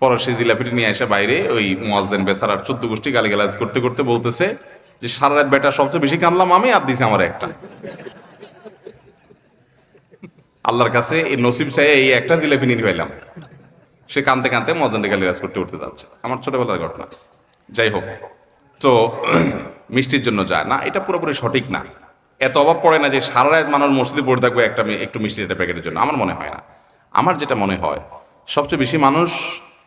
পরে সেই জিলাপিটি নিয়ে এসে বাইরে ওই মোয়াজ্জেন বেসারার চোদ্দ গোষ্ঠী গালিগালাজ করতে করতে বলতেছে যে, সারা রাত বেটা সবচেয়ে বেশি কানলাম আমি, আর দিছে আমার একটা। আল্লাহর কাছে এই নসিব চাই এই একটা জিলাপি নিয়ে পাইলাম সে কানতে কানতে মজানটা গালিগালাজ করতে করতে যাচ্ছে। আমার ছোটবেলার ঘটনা। যাই হোক, তো মিষ্টির জন্য যায়। না, এটা পুরোপুরি সঠিক না। এত অভাব পড়ে না যে সারা রাত মানুষ মসজিদে পড়ে থাকবে একটা একটু মিষ্টি একটা প্যাকেটের জন্য। আমার মনে হয় না। আমার যেটা মনে হয়, সবচেয়ে বেশি মানুষ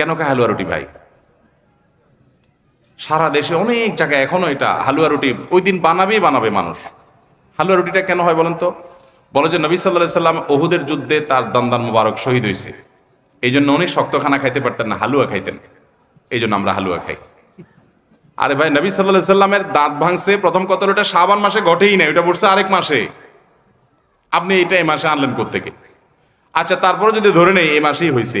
কেন খায় হালুয়া রুটি ভাই? সারা দেশে অনেক জায়গায় এখনও এটা হালুয়া রুটি, ওই দিন বানাবেই বানাবে মানুষ। হালুয়া রুটিটা কেন হয় বলেন তো? বলে যে নবী সাল্লাহ সাল্লাম ওহুদের যুদ্ধে তার দন্দান মুবারক শহীদ হয়েছে। এই জন্য উনি শক্ত খানা খাইতে পারতেন না, হালুয়া খাইতেন। এই জন্য আমরা হালুয়া খাই। আরে ভাই, নবী সাল্লাহ সাল্লামের দাঁত ভাঙছে, প্রথম কত ওটা শাবান মাসে ঘটেই না ওটা পড়ছে আরেক মাসে। আপনি এটা এই মাসে আনলেন কোত্থেকে? আচ্ছা তারপরে যদি ধরে নেই, এই মাসেই হয়েছে